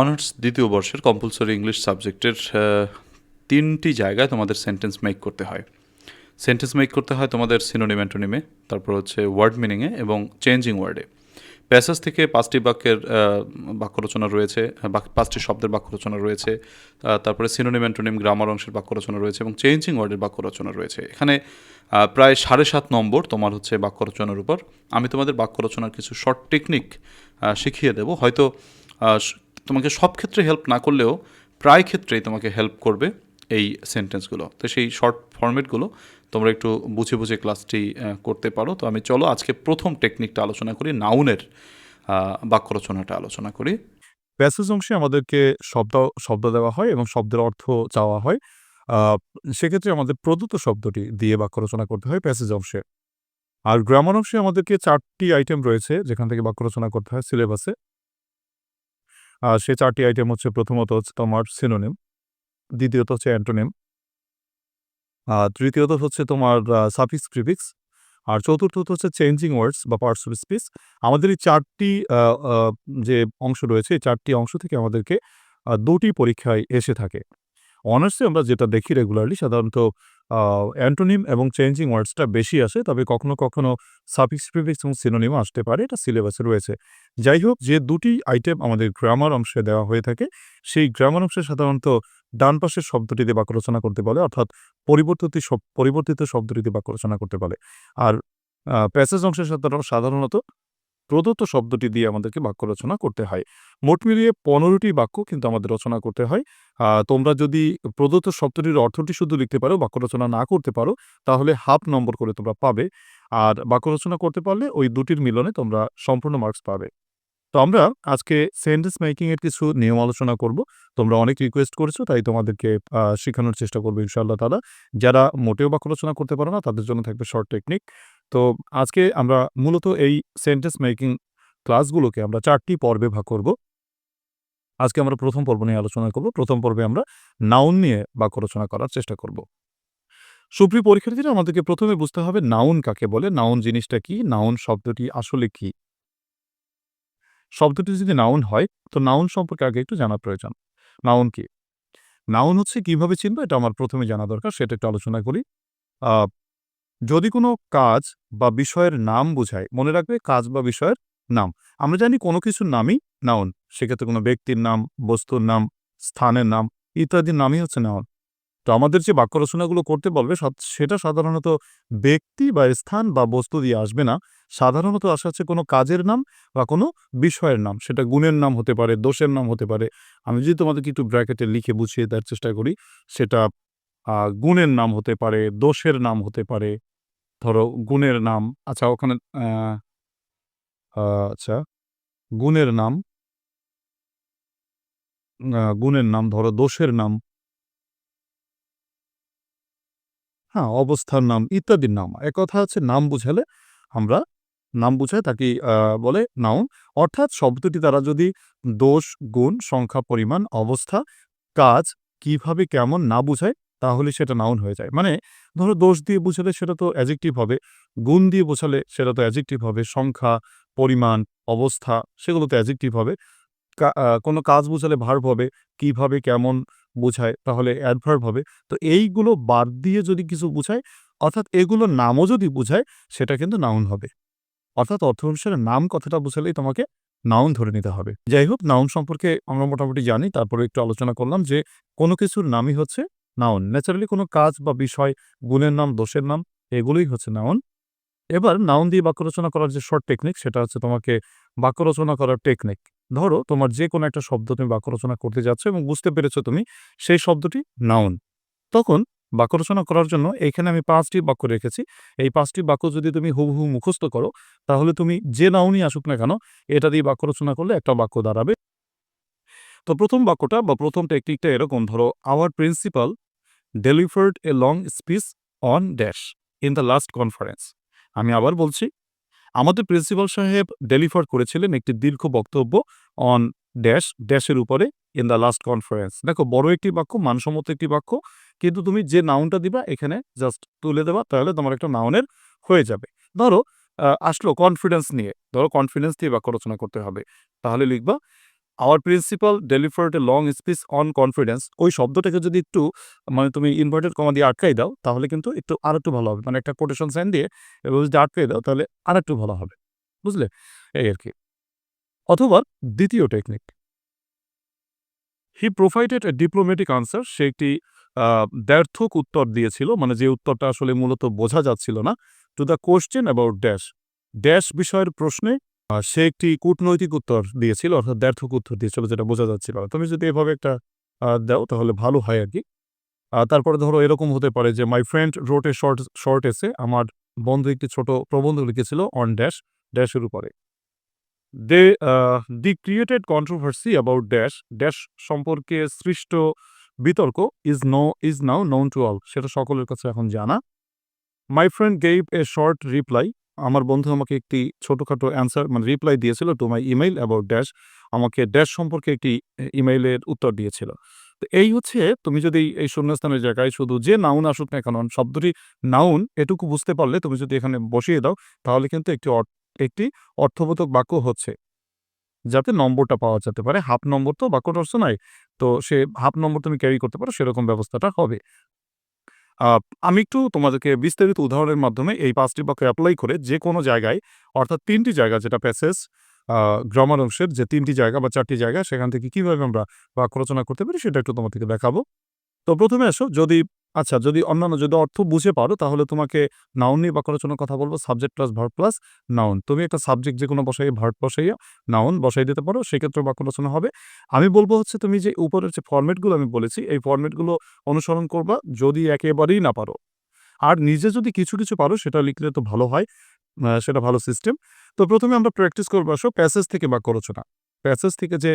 Honours দ্বিতীয় বর্ষের compulsory English সাবজেক্টের তিনটি জায়গায় তোমাদের সেন্টেন্স মেক করতে হয়। সেন্টেন্স মেক করতে হয় তোমাদের সিনোনিম অ্যান্টোনিমে তারপর হচ্ছে ওয়ার্ড মিনিংয়ে এবং চেঞ্জিং ওয়ার্ডে প্যাসেজ থেকে পাঁচটি বাক্যের বাক্য রচনা রয়েছে পাঁচটি শব্দের বাক্য রচনা রয়েছে তারপরে সিনোনিম অ্যান্টোনিম গ্রামার অংশের বাক্য রচনা রয়েছে এবং চেঞ্জিং ওয়ার্ডের বাক্য রচনা রয়েছে। এখানে প্রায় সাড়ে সাত নম্বর তোমার হচ্ছে বাক্য রচনার উপর। আমি তোমাদের বাক্য রচনার কিছু শর্ট টেকনিক শিখিয়ে দেবো। হয়তো তোমাকে সব ক্ষেত্রে হেল্প না করলেও প্রায় ক্ষেত্রেই তোমাকে হেল্প করবে এই সেন্টেন্সগুলো তো সেই শর্ট ফরম্যাটগুলো তোমরা একটু বুঝে বুঝে ক্লাসটি করতে পারো। তো আমি চলো আজকে প্রথম টেকনিকটা আলোচনা করি নাউনের বাক্য রচনাটা আলোচনা করি। প্যাসেজ অংশে আমাদেরকে শব্দ শব্দ দেওয়া হয় এবং শব্দের অর্থ চাওয়া হয়। সেক্ষেত্রে আমাদের প্রদত্ত শব্দটি দিয়ে বাক্য রচনা করতে হয় প্যাসেজ অংশে। আর গ্রামার অংশে আমাদেরকে চারটি আইটেম রয়েছে যেখান থেকে বাক্য রচনা করতে হয় সিলেবাসে সে চারটি আইটেম হচ্ছে প্রথমত হচ্ছে তোমার সিনোনিম দ্বিতীয়ত হচ্ছে অ্যান্টোনিম আর তৃতীয়ত হচ্ছে তোমার সাফিক্স প্রিফিক্স আর চতুর্থত হচ্ছে চেঞ্জিং ওয়ার্ডস বা পার্টস অফ স্পিচ আমাদের এই চারটি যে অংশ রয়েছে, এই চারটি অংশ থেকে আমাদেরকে দুটি পরীক্ষায় এসে থাকে। অনার্সে আমরা যেটা দেখি রেগুলারলি সাধারণত অ্যান্টোনিম এবং চেঞ্জিং ওয়ার্ডসটা বেশি আসে, তবে কখনো কখনো সাফিক্স প্রিফিক্স এবং সিনোনিমও আসতে পারে, এটা সিলেবাসে রয়েছে। যাই হোক যে দুটি আইটেম আমাদের গ্রামার অংশে দেওয়া হয়ে থাকে, সেই গ্রামার অংশে সাধারণত ডান পাশের শব্দটিতে বাক্য রচনা করতে বলে, অর্থাৎ পরিবর্তিত পরিবর্তিত শব্দটিতে বাক্য রচনা করতে বলে। আর প্যাসেজ অংশের সাধারণ- সাধারণত প্রদত্ত শব্দটি দিয়ে আমাদেরকে বাক্য রচনা করতে হয়। মোট মিলিয়ে পনেরোটি বাক্য কিন্তু আমাদের রচনা করতে হয়। তোমরা যদি প্রদত্ত শব্দটির অর্থটি শুধু লিখতে পারো, বাক্য রচনা না করতে পারো, তাহলে হাফ নম্বর করে তোমরা পাবে। আর বাক্য রচনা করতে পারলে ওই দুটির মিলনে তোমরা সম্পূর্ণ মার্কস পাবে। তো আমরা আজকে সেন্টেন্স মেকিং এর কিছু নিয়ম আলোচনা করব। তোমরা অনেক রিকোয়েস্ট করেছ, তাই তোমাদেরকে শেখানোর চেষ্টা করব ইনশাআল্লাহ তালা যারা মোটেও বাক্য রচনা করতে পারো না, তাদের জন্য থাকবে শর্ট টেকনিক তো আজকে আমরা মূলত এই সেন্টেন্স মেকিং ক্লাসগুলোকে আমরা চারটি পর্বে ভাগ করব। আজকে আমরা প্রথম পর্ব নিয়ে আলোচনা করব। প্রথম পর্বে আমরা নাউন নিয়ে বাক্য রচনা করার চেষ্টা করব। সুপ্রিয় পরীক্ষার্থীরা, আমাদেরকে প্রথমে বুঝতে হবে নাউন কাকে বলে। নাউন জিনিসটা কি? নাউন শব্দটি আসলে কি? শব্দটি যদি নাউন হয়, তো নাউন সম্পর্কে আগে একটু জানা প্রয়োজন। নাউন কি? নাউন হচ্ছে কীভাবে চিনবো, এটা আমার প্রথমে জানা দরকার, সেটা একটু আলোচনা করি। যদি কোনো কাজ বা বিষয়ের নাম বোঝায়, মনে রাখবে কাজ বা বিষয়ের নাম। আমরা জানি কোনো কিছুর নামই নাউন সেক্ষেত্রে কোনো ব্যক্তির নাম, বস্তুর নাম, স্থানের নাম, ইত্যাদির নামই হচ্ছে নাউন তো আমাদের যে বাক্য রচনাগুলো করতে বলবে সেটা সাধারণত ব্যক্তি বা স্থান বা বস্তু দিয়ে আসবে না। সাধারণত আসা আছে কোনো কাজের নাম বা কোনো বিষয়ের নাম। সেটা গুণের নাম হতে পারে, দোষের নাম হতে পারে। আমি যদি তোমাদেরকে একটু ব্র্যাকেটে লিখে বুঝিয়ে দেওয়ার চেষ্টা করি, সেটা গুণের নাম হতে পারে, দোষের নাম হতে পারে, ধরো গুণের নাম আচ্ছা ওখানে আচ্ছা গুণের নাম গুণের নাম, ধরো দোষের নাম। হ্যাঁ অবস্থার নাম, ইত্যাদির নাম। এক কথা হচ্ছে নাম বুঝালে আমরা নাম বুঝায় তাকে বলে নাউন অর্থাৎ শব্দটি তারা যদি দোষ, গুণ, সংখ্যা, পরিমাণ, অবস্থা, কাজ কীভাবে, কেমন না বুঝায়, তাহলে সেটা নাউন হয়ে যায়। মানে ধরো দোষ দিয়ে বুঝালে সেটা তো অ্যাজেক্টিভ হবে, গুণ দিয়ে বোঝালে সেটা তো অ্যাজেক্টিভ হবে, সংখ্যা, পরিমাণ, অবস্থা, সেগুলো তো অ্যাজেক্টিভ হবে। কোনো কাজ বোঝালে ভার্ব হবে, কীভাবে, কেমন বোঝায় তাহলে অ্যাডভার্ব হবে। তো এইগুলো বাদ দিয়ে যদি কিছু বোঝায়, অর্থাৎ এগুলো নামও যদি বোঝায়, সেটা কিন্তু নাউন হবে। অর্থাৎ অর্থ অনুসারে নাম কথাটা বুঝালেই তোমাকে নাউন ধরে নিতে হবে। যাই হোক নাউন সম্পর্কে আমরা মোটামুটি জানি, তারপরে একটু আলোচনা করলাম যে কোনো কিছুর নামই হচ্ছে নাউন ন্যাচারালি কোনো কাজ বা বিষয়, গুণের নাম, দোষের নাম, এগুলোই হচ্ছে নাউন এবার নাউন দিয়ে বাক্য রচনা করার যে শর্ট টেকনিক সেটা হচ্ছে তোমাকে বাক্য রচনা করার টেকনিক ধরো তোমার যে কোনো একটা শব্দ তুমি বাক্য রচনা করতে যাচ্ছ এবং বুঝতে পেরেছ তুমি সেই শব্দটি নাউন তখন বাক্য রচনা করার জন্য এখানে আমি পাঁচটি বাক্য রেখেছি। এই পাঁচটি বাক্য যদি তুমি হুবহু মুখস্থ করো, তাহলে তুমি যে নাউনই আসুক না কেন, এটা দিয়ে বাক্য রচনা করলে একটা বাক্য দাঁড়াবে। তো প্রথম বাক্যটা বা প্রথম টেকনিকটা এরকম, ধরো our principal delivered a long speech on dash in the last conference আমি আবার বলছি আমাদের প্রিন্সিপাল সাহেব ডেলিভার করেছিলেন একটি দীর্ঘ বক্তব্য অন ড্যাশ ড্যাশের উপরে ইন দ্য লাস্ট কনফারেন্স দেখো, বড় একটি বাক্য, মানসম্মত একটি বাক্য, কিন্তু তুমি যে নাউনটা দিবা, এখানে জাস্ট তুলে দেবা, তাহলে তোমার একটা নাউনের হয়ে যাবে। ধরো আসলো কনফিডেন্স নিয়ে। ধরো কনফিডেন্স দিয়ে বাক্য রচনা করতে হবে। তাহলে লিখবা our principal delivered a long speech on confidence ওই শব্দটাকে যদি একটু মানে তুমি ইনভার্টেড কমা দিয়ে আটকাই দাও তাহলে কিন্তু একটু আর একটু ভালো হবে। মানে একটা কোটেশন সাইন দিয়ে এবার যদি আটকাই দাও তাহলে আর একটু ভালো হবে। বুঝলে? এই আর কি। অথবা দ্বিতীয় technique he provided a diplomatic answer সে একটি আহ, দ্ব্যর্থক উত্তর দিয়েছিল। মানে যে উত্তরটা আসলে মূলত বোঝা যাচ্ছিল না। To the question about dash dash বিষয়ের প্রশ্নে সে একটি কূটনৈতিক উত্তর দিয়েছিল, অর্থাৎ ব্যর্থক উত্তর দিয়েছিল, যেটা বোঝা যাচ্ছিল তুমি যদি এভাবে একটা দাও, তাহলে ভালো হয় আর কি। তারপরে ধরো এরকম হতে পারে যে my friend wrote short short essay আমার বন্ধু একটি ছোট প্রবন্ধ লিখেছিল অন ড্যাশ ড্যাশের উপরে। They the created controversy about dash dash সম্পর্কে সৃষ্ট বিতর্ক is no is now known to all সেটা সকলের কাছে এখন জানা। My friend gave a short reply আমার বন্ধু আমাকে একটি ছোটোখাটো অ্যান্সার মানে রিপ্লাই দিয়েছিল to my email about dash আমাকে ড্যাশ সম্পর্কে একটি ইমেইলের উত্তর দিয়েছিল। তো এই হচ্ছে তুমি যদি এই শূন্যস্থানের জায়গায় শুধু যে নাউন আসুক না কেন, শব্দটি নাউন এটুকু বুঝতে পারলে তুমি যদি এখানে বসিয়ে দাও, তাহলে কিন্তু একটি একটি অর্থবোধক বাক্য হচ্ছে। যাতে নম্বরটা পাওয়া যেতে পারে হাফ নম্বর তো বাক্যটা অর্থ নাই, তো সে হাফ নম্বর তুমি ক্যারি করতে পারো, সেরকম ব্যবস্থাটা হবে। আমি একটু তোমাদেরকে বিস্তারিত উদাহরণের মাধ্যমে এই পাঁচটি বাক্য অ্যাপ্লাই করে যে কোনো জায়গায়, অর্থাৎ তিনটি জায়গা যেটা প্যাসেজ গ্রামার অংশের যে তিনটি জায়গা বা চারটি জায়গা, সেখান থেকে কীভাবে আমরা বাক্য রচনা করতে পারি সেটা একটু তোমাদেরকে দেখাবো। তো প্রথমে আসো, যদি আচ্ছা যদি অন্যান্য যদি অর্থ বুঝে পারো, তাহলে তোমাকে নাউন নিয়ে বাক্য রচনার কথা বলব subject plus verb plus noun তুমি একটা সাবজেক্ট যে কোনো বসাই ভার্ব বসাইয়া নাউন বসাই দিতে পারো সেক্ষেত্রে বাক্য রচনা হবে। আমি বলব হচ্ছে তুমি যে উপরের যে ফর্মেটগুলো আমি বলেছি, এই ফর্মেটগুলো অনুসরণ করবা যদি একেবারেই না পারো। আর নিজে যদি কিছু কিছু পারো, সেটা লিখলে তো ভালো হয় সেটা ভালো সিস্টেম তো প্রথমে আমরা প্র্যাকটিস করব আসো প্যাসেজ থেকে বাক্য রচনা। প্যাসেজ থেকে যে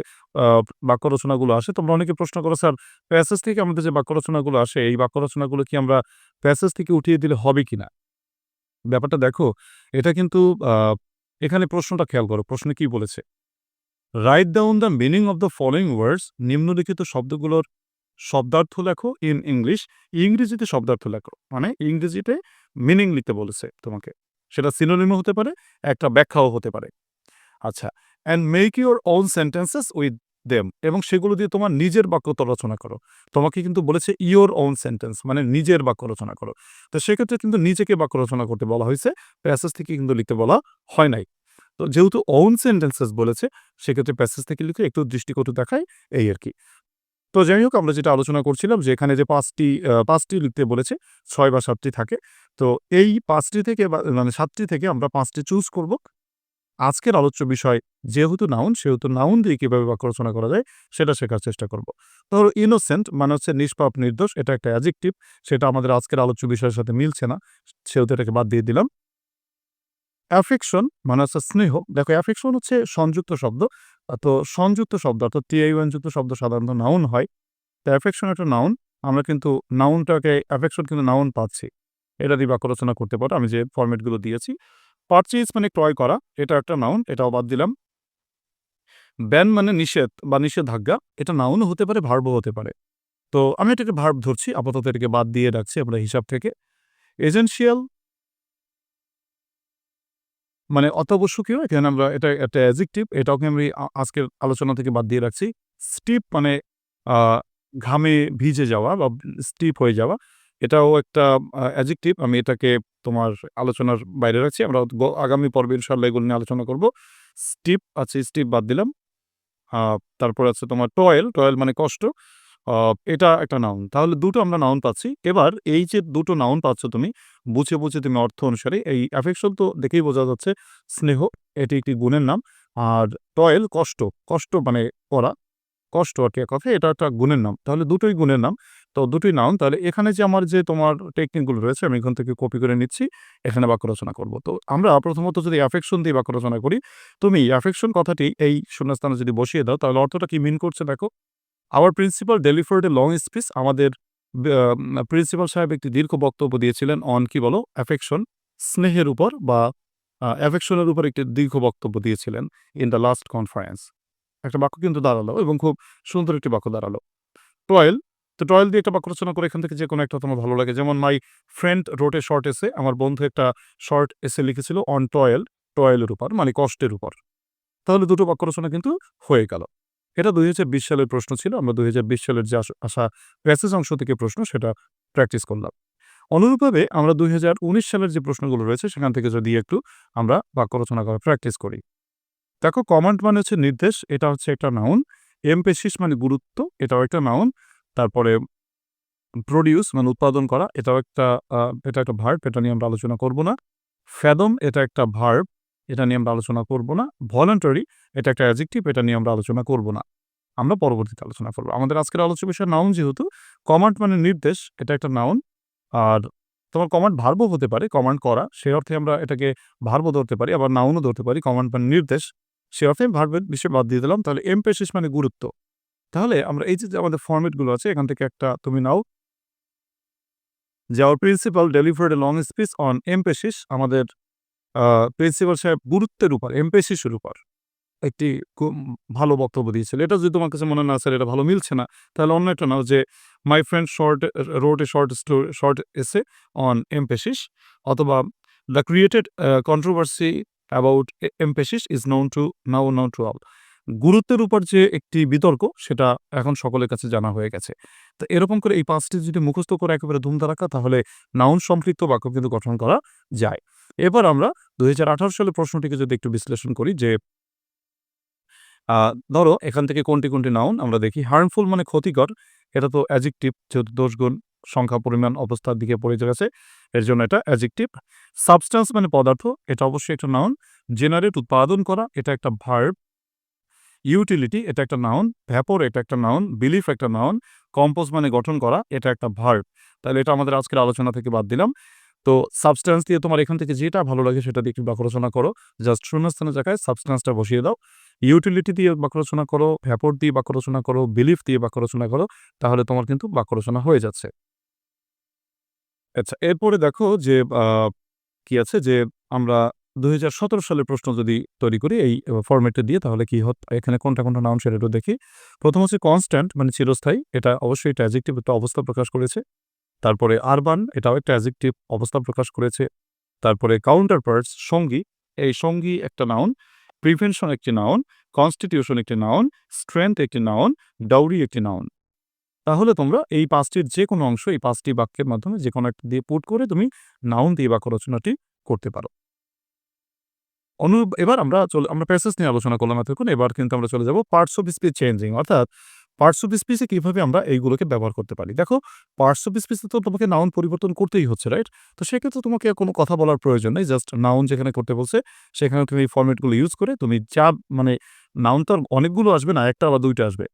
বাক্য রচনাগুলো আসে, তোমরা অনেকে প্রশ্ন করো, স্যার, প্যাসেজ থেকে আমাদের যে বাক্য রচনাগুলো আসে, এই বাক্য রচনাগুলো কি আমরা প্যাসেজ থেকে উঠিয়ে দিলে হবে কিনা? ব্যাপারটা দেখো, এটা কিন্তু এখানে প্রশ্নটা খেয়াল করো, প্রশ্নে কি বলেছে? Write down the meaning of the following words নিম্নলিখিত শব্দগুলোর শব্দার্থ লেখো ইন ইংলিশ ইংরেজিতে শব্দার্থ লেখো মানে ইংরেজিতে মিনিং লিখতে বলেছে তোমাকে, সেটা সিনোনিমও হতে পারে, একটা ব্যাখ্যাও হতে পারে। আচ্ছা and make your own sentences with them এবং সেগুলো দিয়ে তোমার নিজের বাক্য রচনা করো। তোমাকে কিন্তু বলেছে ইওর ওন সেন্টেন্স মানে নিজের বাক্য রচনা করো। তো সেক্ষেত্রে কিন্তু নিজেকে বাক্য রচনা করতে বলা হয়েছে প্যাসেজ থেকে কিন্তু লিখতে বলা হয় নাই। তো যেহেতু ওন সেন্টেন্সেস বলেছে, সেক্ষেত্রে প্যাসেজ থেকে লিখে একটু দৃষ্টিকটু দেখায় এই আর কি। তো যাই হোক, আমরা যেটা আলোচনা করছিলাম যে এখানে যে পাঁচটি পাঁচটি লিখতে বলেছে, ছয় বা সাতটি থাকে। তো এই পাঁচটি থেকে মানে সাতটি থেকে আমরা পাঁচটি চুজ করব। আজকের আলোচ্য বিষয় যেহেতু নাউন সেহেতু নাউন দিয়ে কীভাবে বাক্য রচনা করা যায়, সেটা শেখার চেষ্টা করব। ধরো ইনোসেন্ট মানে হচ্ছে নিষ্পাপ, নির্দোষ, এটা একটা অ্যাজেক্টিভ সেটা আমাদের আজকের আলোচ্য বিষয়ের সাথে মিলছে না, সেহেতু এটাকে বাদ দিয়ে দিলাম। অ্যাফেকশন মানে হচ্ছে স্নেহ, দেখো অ্যাফেকশন হচ্ছে সংযুক্ত শব্দ, তো সংযুক্ত শব্দ অর্থাৎ টিআইওএন যুক্ত শব্দ সাধারণত নাউন হয়। তো অ্যাফেকশন একটা নাউন আমরা কিন্তু নাউনটাকে অ্যাফেকশন কিন্তু নাউন পাচ্ছি। এটা দিয়ে বাক্য রচনা করতে পারো, আমি যে ফরম্যাটগুলো দিয়েছি। পারচেজ মানে ক্রয় করা, এটা একটা নাউন এটাও বাদ দিলাম। ব্যান মানে নিষেধ বা নিষেধাজ্ঞা, এটা নাউনও হতে পারে ভার্বও হতে পারে। তো আমি এটাকে ভার্ব ধরছি, আপাতত এটাকে বাদ দিয়ে রাখছি আমরা হিসাব থেকে। এজেন্সিয়াল মানে অত্যাবশ্যকীয়, এখানে আমরা এটা একটা অ্যাজেক্টিভ এটাকে আমি আজকের আলোচনা থেকে বাদ দিয়ে রাখছি। স্টিপ মানে ঘামে ভিজে যাওয়া বা স্টিপ হয়ে যাওয়া। এটাও একটা অ্যাজেক্টিভ আমি এটাকে তোমার আলোচনার বাইরে রাখছি। আমরা আগামী পর্বে ইনশাল্লাহ এগুলো নিয়ে আলোচনা করব। স্টিপ আছে স্টিপ বাদ দিলাম। তারপর আছে তোমার টয়েল টয়েল মানে কষ্ট। এটা একটা নাউন তাহলে দুটো আমরা নাউন পাচ্ছি। এবার এই যে দুটো নাউন পাচ্ছ তুমি, বুঝে বুঝে তুমি অর্থ অনুসারে, এই অ্যাফেকশন তো দেখেই বোঝা যাচ্ছে, স্নেহ, এটি একটি গুণের নাম। আর টয়েল কষ্ট। কষ্ট মানে করা। কষ্ট আর কি এক এটা একটা গুণের নাম। তাহলে দুটোই গুণের নাম। তো দুটোই নাউন তাহলে এখানে যে আমার যে তোমার টেকনিকগুলো রয়েছে, আমি এখান থেকে কপি করে নিচ্ছি, এখানে বাক্য রচনা করব। তো আমরা প্রথমত যদি অ্যাফেকশন দিয়ে বাক্য রচনা করি, তুমি অ্যাফেকশন কথাটি এই শূন্যস্থানে যদি বসিয়ে দাও, তাহলে অর্থটা কি মিন করছে দেখো? Our principal delivered a long speech আমাদের প্রিন্সিপাল সাহেব একটি দীর্ঘ বক্তব্য দিয়েছিলেন অন কি বলো? অ্যাফেকশন স্নেহের উপর বা অ্যাফেকশনের উপর একটি দীর্ঘ বক্তব্য দিয়েছিলেন ইন দ্য লাস্ট কনফারেন্স একটা বাক্য কিন্তু দাঁড়াল এবং খুব সুন্দর একটি বাক্য দাঁড়াল। টয়েল, তো টয়েল দিয়ে একটা বাক্য রচনা করে এখান থেকে যে কোনো একটা তোমার ভালো লাগে। যেমন মাই ফ্রেন্ড রোটে শর্ট এসে আমার বন্ধু একটা শর্ট এসে লিখেছিল অন টয়েল টয়েলের উপর মানে কষ্টের উপর। তাহলে দুটো বাক্য রচনা কিন্তু হয়ে গেল। এটা দুই হাজার বিশ সালের প্রশ্ন ছিল, আমরা দুই হাজার বিশ সালের যে আসা প্যাসেজ অংশ থেকে প্রশ্ন সেটা প্র্যাকটিস করলাম। অনুরূপভাবে আমরা দুই হাজার উনিশ সালের যে প্রশ্নগুলো রয়েছে, সেখান থেকে যদি একটু আমরা বাক্য রচনা করা প্র্যাকটিস করি। দেখো কমান্ড মানে হচ্ছে নির্দেশ, এটা হচ্ছে একটা নাউন এমপেসিস মানে গুরুত্ব, এটাও একটা নাউন তারপরে প্রডিউস মানে উৎপাদন করা, এটাও একটা এটা একটা ভার্ব এটা নিয়ে আমরা আলোচনা করব না। ফ্যাদম এটা একটা ভার্ব এটা নিয়ে আমরা আলোচনা করব না। ভলেন্টারি এটা একটা অ্যাজেক্টিভ এটা নিয়ে আমরা আলোচনা করব না। আমরা পরবর্তীতে আলোচনা করব। আমাদের আজকের আলোচ্য বিষয় নাউন যেহেতু কমান্ড মানে নির্দেশ, এটা একটা নাউন আর তোমার কমান্ড ভার্বও হতে পারে কমান্ড করা সেই অর্থে আমরা এটাকে ভার্বও ধরতে পারি, আবার নাউনও ধরতে পারি কমান্ড মানে নির্দেশ। সে অর্থে ভার্বের বিষয় বাদ দিয়ে দিলাম। তাহলে এমপেসিস মানে গুরুত্ব। তাহলে আমরা এই যে আমাদের ফর্মেটগুলো আছে, এখান থেকে একটা তুমি নাও। যে our principal delivered a long speech on emphasis আমাদের প্রিন্সিপাল সাহেব গুরুত্বের উপর এমপেসিসের উপর একটি ভালো বক্তব্য দিয়েছিল। এটা যদি তোমার কাছে মনে না স্যার এটা ভালো মিলছে না, তাহলে অন্য একটা নাও যে my friend short road a short short essay on emphasis অথবা the created controversy about emphasis is known to now known to all গুরুত্বের উপর যে একটি বিতর্ক, সেটা এখন সকলের কাছে জানা হয়ে গেছে। তো এরকম করে এই পাঁচটি যদি মুখস্থ করে একেবারে ধুমধা রাখা তাহলে নাউন সম্পৃক্ত বাক্য কিন্তু গঠন করা যায়। এবার আমরা দুই সালে প্রশ্নটিকে যদি একটু বিশ্লেষণ করি যে ধরো এখান থেকে কোনটি কোনটি নাউন আমরা দেখি হার্মফুল মানে ক্ষতিকর, এটা তো অ্যাজেক্টিভ যেহেতু দোষগুণ। সংখ্যা, পরিমাণ, অবস্থার দিকে পড়ে গেছে। এর জন্য এটা অ্যাজেক্টিভ সাবস্টান্স মানে পদার্থ। এটা অবশ্যই একটা নাউন জেনারেট উৎপাদন করা, এটা একটা ভার্ব ইউটিলিটি এটা একটা নাউন ভ্যাপর এটা একটা নাউন বিলিফ একটা নাউন কম্পোজ মানে গঠন করা, এটা একটা ভার্ব তাহলে এটা আমাদের আজকের আলোচনা থেকে বাদ দিলাম। তো সাবস্ট্যান্স দিয়ে তোমার এখান থেকে যেটা ভালো লাগে সেটা দিয়ে একটু বাক্য রচনা করো। জাস্ট শূন্যস্থানের জায়গায় সাবস্ট্যান্সটা বসিয়ে দাও। ইউটিলিটি দিয়ে বাক্য রচনা করো ভ্যাপর দিয়ে বাক্য রচনা করো বিলিফ দিয়ে বাক্য রচনা করো, তাহলে তোমার কিন্তু বাক্য রচনা হয়ে যাচ্ছে। আচ্ছা এরপরে দেখো যে কি আছে যে, আমরা দুই হাজার সতেরো সালের প্রশ্ন যদি তৈরি করি, এই ফরম্যাটে দিয়ে, তাহলে কি হত, এখানে কোনটা কোনটা নাউন সেটা একটু দেখি। প্রথম হচ্ছে কনস্ট্যান্ট মানে চিরস্থায়ী, এটা অবশ্যই এটা অ্যাজেক্টিভ একটা অবস্থা প্রকাশ করেছে। তারপরে আরবান এটাও একটা অ্যাজেক্টিভ অবস্থা প্রকাশ করেছে। তারপরে কাউন্টার পার্টস সঙ্গী, এই সঙ্গী একটা নাউন প্রিভেনশন একটি নাউন কনস্টিটিউশন একটি নাউন স্ট্রেংথ একটি নাউন ডাউরি একটি নাউন তাহলে তোমরা এই পাঁচটির যে কোনো অংশ, এই পাঁচটি বাক্যের মাধ্যমে যে কোনো একটা দিয়ে পুট করে তুমি নাউন দিয়ে বাক্য রচনাটি করতে পারো। অনুরূপ এবার আমরা চলে, আমরা প্যাসেজ নিয়ে আলোচনা করলাম এতক্ষণ, এবার কিন্তু আমরা চলে যাব পার্টস অফ স্পিচ চেঞ্জিং অর্থাৎ পার্টস অফ স্পিচে কীভাবে আমরা এইগুলোকে ব্যবহার করতে পারি। দেখো পার্টস অফ স্পিচে তো তোমাকে নাউন পরিবর্তন করতেই হচ্ছে রাইট তো সেক্ষেত্রে তোমাকে কোনো কথা বলার প্রয়োজন নেই জাস্ট নাউন যেখানে করতে বলছে, সেখানে তুমি এই ফর্মেটগুলো ইউজ করে তুমি যা মানে নাউন তো অনেকগুলো আসবে না, একটা বা দুইটা আসবে।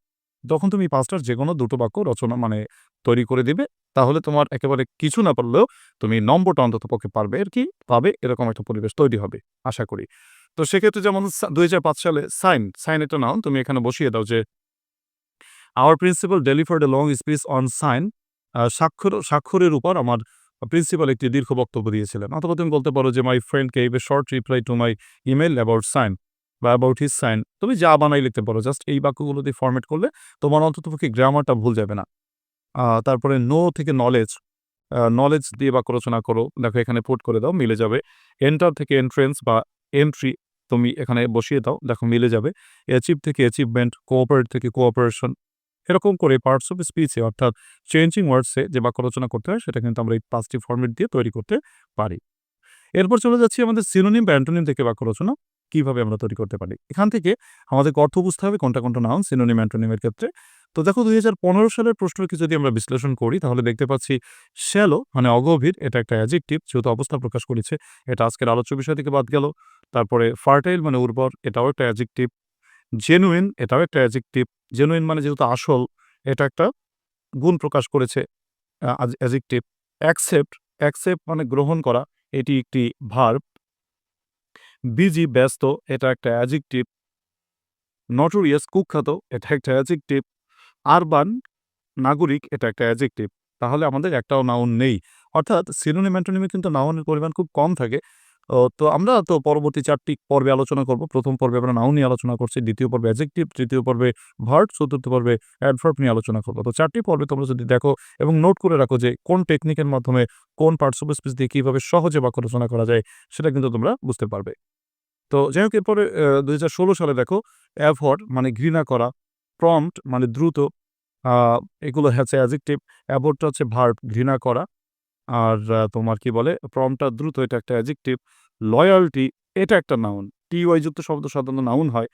তখন তুমি পাঁচটার যে কোনো দুটো বাক্য রচনা মানে তৈরি করে দিবে। তাহলে তোমার একেবারে কিছু না পারলেও তুমি নম্বরটা অন্তত পক্ষে পারবে আর কি, পাবে, এরকম একটা পরিবেশ তৈরি হবে, আশা করি। তো সেক্ষেত্রে যেমন দুই হাজার পাঁচ সালে সাইন সাইন একটা নাউন তুমি এখানে বসিয়ে দাও যে our principal delivered a long speech on sign স্বাক্ষর, স্বাক্ষরের উপর আমার প্রিন্সিপাল একটি দীর্ঘ বক্তব্য দিয়েছিলেন। অথবা তুমি বলতে পারো যে my friend a short reply to my email about sign বা অ্যাবাউট হিস সাইন তুমি যা বানাই লিখতে পারো। জাস্ট এই বাক্যগুলো দিয়ে ফরম্যাট করলে তোমার অন্তত পক্ষে গ্রামারটা ভুল যাবে না। তারপরে নো থেকে নলেজ নলেজ দিয়ে বাক্য রচনা করো। দেখো এখানে পুট করে দাও, মিলে যাবে। এন্টার থেকে এন্ট্রেন্স বা এন্ট্রি তুমি এখানে বসিয়ে দাও, দেখো মিলে যাবে। অ্যাচিভ থেকে অ্যাচিভমেন্ট কোঅপারেট থেকে কোঅপারেশন এরকম করে পার্টস অফ স্পিচে অর্থাৎ চেঞ্জিং ওয়ার্ডসে যে বাক্য রচনা করতে হয়, সেটা কিন্তু আমরা এই পাঁচটি ফর্মেট দিয়ে তৈরি করতে পারি। এরপর চলে যাচ্ছি আমাদের সিনোনিম বা অ্যান্টোনিম থেকে বাক্য রচনা। কীভাবে আমরা তৈরি করতে পারি। এখান থেকে আমাদের অর্থ বুঝতে হবে, কোনটা কোনটা নাউন সিনোনিম অ্যান্টোনিমের ক্ষেত্রে। তো দেখো, দুই হাজার পনেরো সালের প্রশ্নকে যদি আমরা বিশ্লেষণ করি, তাহলে দেখতে পাচ্ছি শ্যালো মানে অগভীর, এটা একটা অ্যাজেক্টিভ যেহেতু অবস্থা প্রকাশ করেছে, এটা আজকের আলোচ্য বিষয় থেকে বাদ গেল। তারপরে ফার্টাইল মানে উর্বর, এটাও একটা অ্যাজেক্টিভ জেনুইন এটাও একটা অ্যাজেক্টিভ জেনুইন মানে যেহেতু আসল, এটা একটা গুণ প্রকাশ করেছে অ্যাজেক্টিভ অ্যাকসেপ্ট অ্যাকসেপ্ট মানে গ্রহণ করা, এটি একটি ভার্ব বিজি, ব্যস্ত, এটা একটা অ্যাজিকটিভ নটোরিয়াস কুখ্যাত, এটা একটা অ্যাজিকটিভ আরবান নাগরিক, এটা একটা অ্যাজেক্টিভ তাহলে আমাদের একটাও নাউন নেই। অর্থাৎ সিনোনিম অ্যান্টোনিমে কিন্তু নাউনের পরিমাণ খুব কম থাকে। তো আমরা তো পরবর্তী চারটি পর্বে আলোচনা করব। প্রথম পর্বে আমরা নাউন নিয়ে আলোচনা করছি, দ্বিতীয় পর্বে অ্যাজেক্টিভ তৃতীয় পর্বে ভার্ট চতুর্থ পর্বে অ্যাডভার্ব নিয়ে আলোচনা করব। তো চারটি পর্বে তোমরা যদি দেখো এবং নোট করে রাখো যে কোন টেকনিকের মাধ্যমে কোন পার্টস অফ স্পিচ দিয়ে কীভাবে সহজে বাক্য রচনা করা যায়, সেটা কিন্তু তোমরা বুঝতে পারবে। তো যাই হোক এরপরে দুই হাজার ষোলো সালে দেখো অ্যাভয়েড মানে ঘৃণা করা প্রম্পট মানে দ্রুত এগুলো হচ্ছে অ্যাজেক্টিভ অ্যাবোর্টটা হচ্ছে ভার্ব ঘৃণা করা। আর তোমার কি বলে? প্রমটা দ্রুত, এটা একটা অ্যাজেক্টিভ লয়ালটি এটা একটা নাউন টি ওয়াই যুক্ত শব্দ সাধারণত নাউন হয়।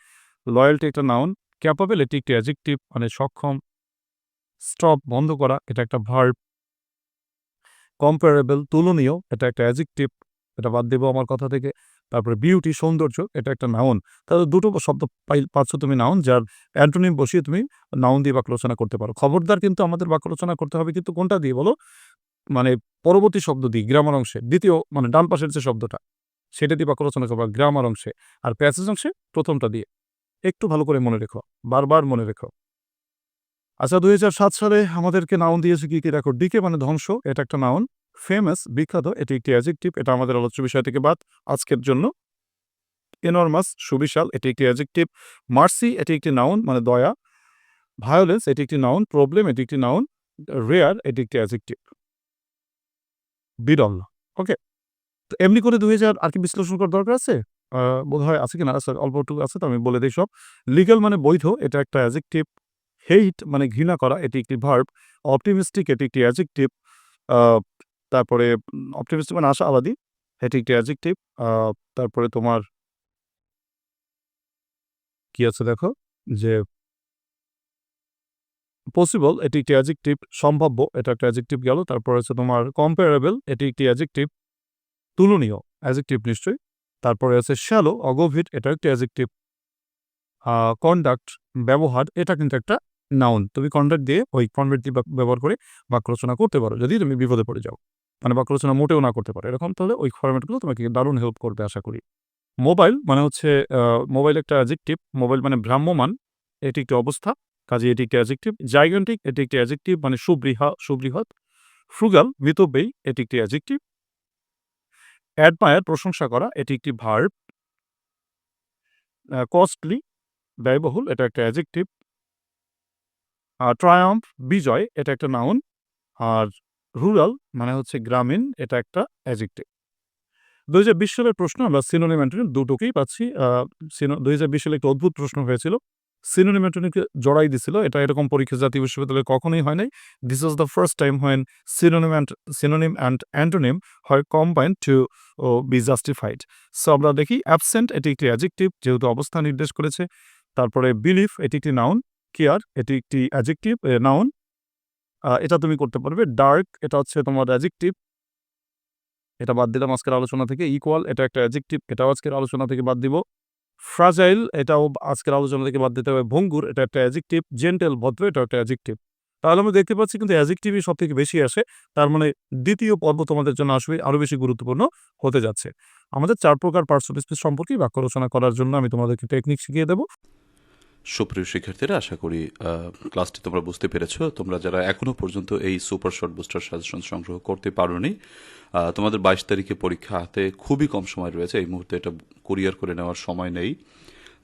লয়ালটি একটা নাউন ক্যাপাবেল এটি একটি অ্যাজেক্টিভ মানে সক্ষম স্টপ বন্ধ করা, এটা একটা ভার্ব কম্পারেবল তুলনীয়, এটা একটা অ্যাজেক্টিভ এটা বাদ দেবো আমার কথা থেকে। তারপরে বিউটি সৌন্দর্য, এটা একটা নাউন তাহলে দুটো শব্দ পাচ্ছ তুমি নাউন যার অ্যান্টোনিম বসিয়ে তুমি নাউন দিয়ে বাক্য রচনা করতে পারো। খবরদার কিন্তু আমাদের বাক্য রচনা করতে হবে, কিন্তু কোনটা দিয়ে বলো? মানে পরবর্তী শব্দ দিয়ে গ্রামার অংশে, দ্বিতীয় মানে ডান পাশের যে শব্দটা, সেটা দিয়ে বাক্য রচনা করবা গ্রামার অংশে আর প্যাসেজ অংশে প্রথমটা দিয়ে। একটু ভালো করে মনে রেখো, বারবার মনে রেখো। আচ্ছা দুই সালে আমাদেরকে নাউন দিয়েছে কি কি? দেখো, ডিকে মানে ধ্বংস, এটা একটা নাউন ফেমাস বিখ্যাত, এটি একটি অ্যাজেক্টিভ এটা আমাদের আলোচ্য বিষয় থেকে বাদ। আজকের জন্য এনরমাস সুবিশাল, এটি একটি অ্যাজেক্টিভ মার্সি, এটি একটি নাউন মানে দয়া। ভায়োলেন্স, এটি একটি নাউন প্রবলেম, এটি একটি নাউন রেয়ার, এটি একটি অ্যাজেক্টিভ বিরল। ওকে তো এমনি করে দুই হাজার আর কি বিশ্লেষণ করার দরকার আছে? বোধ হয় আছে কিনা? স্যার অল্প একটু আছে তো আমি বলে দিই সব। লিগাল মানে বৈধ, এটা একটা অ্যাজেক্টিভ হেইট মানে ঘৃণা করা, এটি একটি ভার্ব অপটিমিস্টিক এটি একটি অ্যাজেক্টিভ তারপরে অপটিমিস্টিক মানে আশাবাদী, এটি একটি অ্যাজেক্টিভ তারপরে তোমার কি আছে দেখো? যে পসিবল এটি একটি অ্যাজেক্টিভ সম্ভাব্য, এটা একটা অ্যাজেক্টিভ গেল, তারপর হচ্ছে তোমার কম্পারেবল এটি একটি অ্যাজেক্টিভ তুলনীয় অ্যাজেক্টিভ নিশ্চয়ই, তারপরে আছে শ্যালো অগভীর, এটা একটি অ্যাজেক্টিভ কন্ডাক্ট ব্যবহার, এটা কিন্তু একটা নাউন তুমি কন্ডাক্ট দিয়ে ওই কনভার্ট দিয়ে ব্যবহার করে বাক্য রচনা করতে পারো, যদি তুমি বিপদে পড়ে যাও মানে বাক্য রচনা মোটেও না করতে পারো, এরকম তাহলে ওই ফরম্যাটগুলো তোমাকে দারুণ হেল্প করবে, আশা করি। মোবাইল মানে হচ্ছে মোবাইল একটা অ্যাজেক্টিভ মোবাইল মানে ভ্রাম্যমান, এটি একটি অবস্থা কাজে এটি একটি অ্যাজেক্টিভ জাইগেন্টিক এটি একটি অ্যাজেক্টিভ মানে সুবৃহা, সুবৃহৎ। ফ্রুগাল মিতব্যয়ী, এটি একটি অ্যাজেক্টিভ অ্যাডমায়ার প্রশংসা করা, এটি একটি ভার্ব কস্টলি ব্যয়বহুল, এটা একটা অ্যাজেক্টিভ আর ট্রায়াম্ফ বিজয়, এটা একটা নাউন আর রুরাল মানে হচ্ছে গ্রামীণ, এটা একটা অ্যাজেক্টিভ দুই হাজার বিশ সালের প্রশ্ন, আমরা সিনোনিম অ্যান্টোনিম দুটোকেই পাচ্ছি। দুই হাজার বিশ সালে একটা অদ্ভুত প্রশ্ন হয়েছিল। সিনোনিম অ্যান্টোনিমকে জড়াই দিছিল। এটা এরকম পরীক্ষা জাতীয় বিশ্ববিদ্যালয়ে কখনোই হয় নাই। This was the first time when synonym and synonym and antonym হয় combine to be justified so আমরা দেখি অ্যাবসেন্ট এটি একটি অ্যাজেক্টিভ যেহেতু অবস্থা নির্দেশ করেছে। তারপরে বিলিফ এটি একটি নাউন কেয়ার এটি একটি অ্যাজেক্টিভ নাউন এটা তুমি করতে পারবে। ডার্ক এটা হচ্ছে তোমার অ্যাজেক্টিভ এটা বাদ দিলাম আজকের আলোচনা থেকে। ইকুয়াল এটা একটা অ্যাজেক্টিভ এটাও আজকের আলোচনা থেকে বাদ দিব। ফ্রাজাইল এটাও আজকের আলোচনা থেকে বাদ দিতে হবে। ভঙ্গুর, এটা একটা অ্যাজিকটিভ জেন্টেল ভদ্র, এটা একটা অ্যাজেক্টিভ তাহলে আমরা দেখতে পাচ্ছি কিন্তু অ্যাজেক্টিভই সব থেকে বেশি আসে। তার মানে দ্বিতীয় পর্ব তোমাদের জন্য আসবে আরও বেশি গুরুত্বপূর্ণ হতে যাচ্ছে। আমাদের চার প্রকার পার্টস অফ স্পিচ সম্পর্কে বাক্য রচনা করার জন্য আমি তোমাদেরকে টেকনিক শিখিয়ে দেবো। সুপ্রিয় শিক্ষার্থীরা, আশা করি ক্লাসটি তোমরা বুঝতে পেরেছ। তোমরা যারা এখনও পর্যন্ত এই সুপার শর্ট বুস্টার সাজেশন সংগ্রহ করতে পারোনি তোমাদের বাইশ তারিখে পরীক্ষা হাতে খুবই কম সময় রয়েছে। এই মুহূর্তে এটা কুরিয়ার করে নেওয়ার সময় নেই।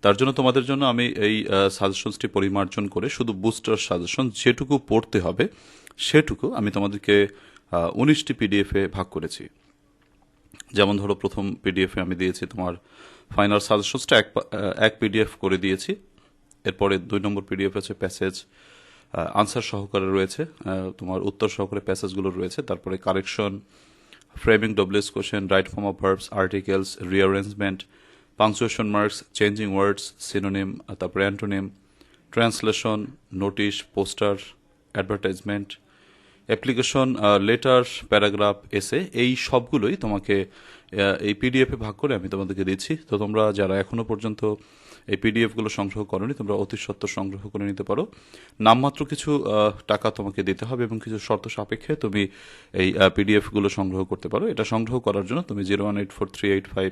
তার জন্য তোমাদের জন্য আমি এই সাজেশনসটি পরিমার্জন করে শুধু বুস্টার সাজেশন যেটুকু পড়তে হবে, সেটুকু আমি তোমাদেরকে উনিশটি পিডিএফে ভাগ করেছি। যেমন ধরো প্রথম পিডিএফে আমি দিয়েছি তোমার ফাইনাল সাজেশনসটা এক এক পিডিএফ করে দিয়েছি। এরপরে দুই নম্বর পিডিএফ আছে প্যাসেজ আনসার সহকারে রয়েছে তোমার উত্তর সহকারে প্যাসেজগুলো রয়েছে, তারপরে correction framing WS question right form of verbs articles rearrangement punctuation marks changing words synonym তারপরে antonym translation notice poster advertisement Application letter, paragraph essay এই সবগুলোই তোমাকে এই পিডিএফে ভাগ করে আমি তোমাদেরকে দিচ্ছি। তো তোমরা যারা এখনও পর্যন্ত এই পিডিএফগুলো সংগ্রহ করনি, তোমরা অতি সত্ত্বর সংগ্রহ করে নিতে পারো। নামমাত্র কিছু টাকা তোমাকে দিতে হবে এবং কিছু শর্ত সাপেক্ষে তুমি এই পিডিএফগুলো সংগ্রহ করতে পারো। এটা সংগ্রহ করার জন্য তুমি zero one eight four three eight five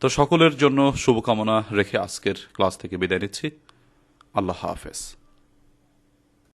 তো সকলের জন্য শুভকামনা রেখে আজকের ক্লাস থেকে বিদায় নিচ্ছি। আল্লাহ হাফেজ।